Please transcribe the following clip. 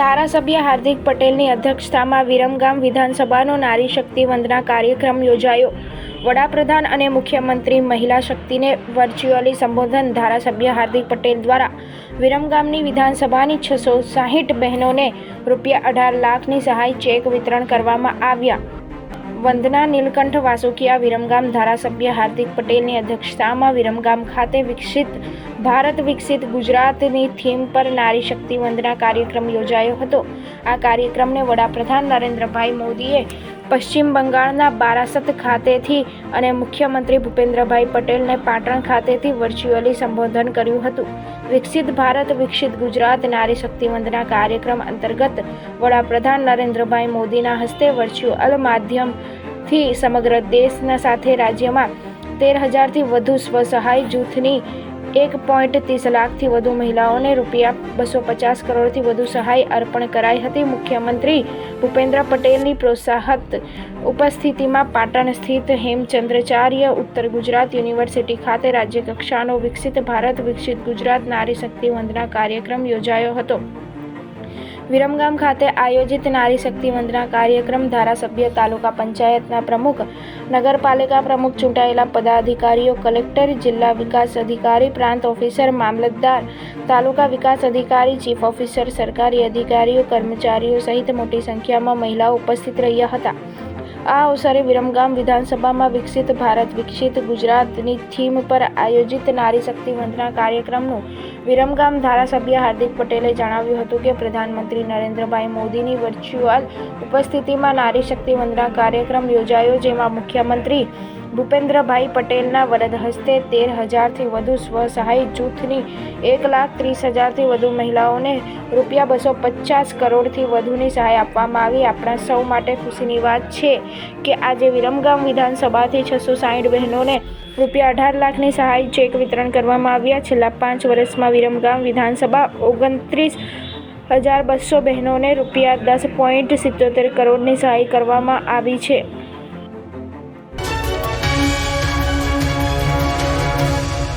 ધારાસભ્ય હાર્દિક પટેલની અધ્યક્ષતામાં વિરમગામ વિધાનસભાનો નારી શક્તિ વંદના કાર્યક્રમ યોજાયો. વડાપ્રધાન અને મુખ્યમંત્રી મહિલા શક્તિને વર્ચ્યુઅલી સંબોધન ધારાસભ્ય હાર્દિક પટેલ દ્વારા વિરમગામની વિધાનસભાની છસો સાહીઠ બહેનોને રૂપિયા અઢાર લાખની સહાય ચેક વિતરણ કરવામાં આવ્યા. વંદના નીલકંઠ વાસુકિયા વિરમગામ ધારાસભ્ય હાર્દિક પટેલની અધ્યક્ષતામાં વિરમગામ ખાતે વિકસિત ભારત, વિકસિત ગુજરાતની થીમ પર નારી શક્તિ વંદના કાર્યક્રમ યોજાયો હતો. આ કાર્યક્રમને વડાપ્રધાન નરેન્દ્રભાઈ મોદીએ પશ્ચિમ બંગાળના બારાસત ખાતેથી અને મુખ્યમંત્રી ભૂપેન્દ્રભાઈ પટેલને પાટણ ખાતેથી વર્ચ્યુઅલી સંબોધન કર્યું હતું. વિકસિત ભારત, વિકસિત ગુજરાત, નારી શક્તિ વંદના કાર્યક્રમ અંતર્ગત વડાપ્રધાન નરેન્દ્રભાઈ મોદીના હસ્તે વર્ચ્યુઅલ માધ્યમથી સમગ્ર દેશના સાથે રાજ્યમાં તેર હજારથી વધુ સ્વસહાય જૂથની એક પોઈન્ટ ત્રીસ લાખથી વધુ મહિલાઓને રૂપિયા બસો પચાસ કરોડથી વધુ સહાય અર્પણ કરાઈ હતી. મુખ્યમંત્રી ભૂપેન્દ્ર પટેલની પ્રોત્સાહત ઉપસ્થિતિમાં પાટણ સ્થિત હેમચંદ્રાચાર્ય ઉત્તર ગુજરાત યુનિવર્સિટી ખાતે રાજ્યકક્ષાનો વિકસિત ભારત, વિકસિત ગુજરાત, નારી શક્તિ વંદના કાર્યક્રમ યોજાયો હતો. વિરમગામ ખાતે આયોજિત નારી શક્તિ વંદના કાર્યક્રમ ધારાસભ્ય તાલુકા પંચાયતના પ્રમુખ નગરપાલિકા પ્રમુખ ચૂંટાયેલા પદાધિકારીઓ, કલેક્ટર, જિલ્લા વિકાસ અધિકારી, પ્રાંત ઓફિસર, મામલતદાર, તાલુકા વિકાસ અધિકારી, ચીફ ઓફિસર, સરકારી અધિકારીઓ, કર્મચારીઓ સહિત મોટી સંખ્યામાં મહિલાઓ ઉપસ્થિત રહ્યા હતા. આ અવસરે વિરમગામ વિધાનસભામાં વિકસિત ભારત, વિકસિત ગુજરાતની થીમ પર આયોજિત નારી શક્તિ વંદના કાર્યક્રમનું વિરમગામ ધારાસભ્ય હાર્દિક પટેલે જણાવ્યું હતું કે પ્રધાનમંત્રી નરેન્દ્રભાઈ મોદીની વર્ચ્યુઅલ ઉપસ્થિતિમાં નારી શક્તિ વંદના કાર્યક્રમ યોજાયો, જેમાં મુખ્યમંત્રી ભૂપેન્દ્રભાઈ પટેલના વરદ હસ્તે તેર હજારથી વધુ સ્વસહાય જૂથની એક લાખ ત્રીસ હજારથી વધુ મહિલાઓને રૂપિયા બસો પચાસ કરોડથી વધુની સહાય આપવામાં આવી. આપણા સૌ માટે ખુશીની વાત છે કે આજે વિરમગામ વિધાનસભાથી છસો સાહીઠ બહેનોને રૂપિયા અઢાર લાખની સહાય ચેક વિતરણ કરવામાં આવ્યા. છેલ્લા પાંચ વર્ષમાં વિરમગામ વિધાનસભા ઓગણત્રીસ હજાર બસો બહેનોને રૂપિયા દસ પોઈન્ટ સિત્તોતેર કરોડની સહાય કરવામાં આવી છે.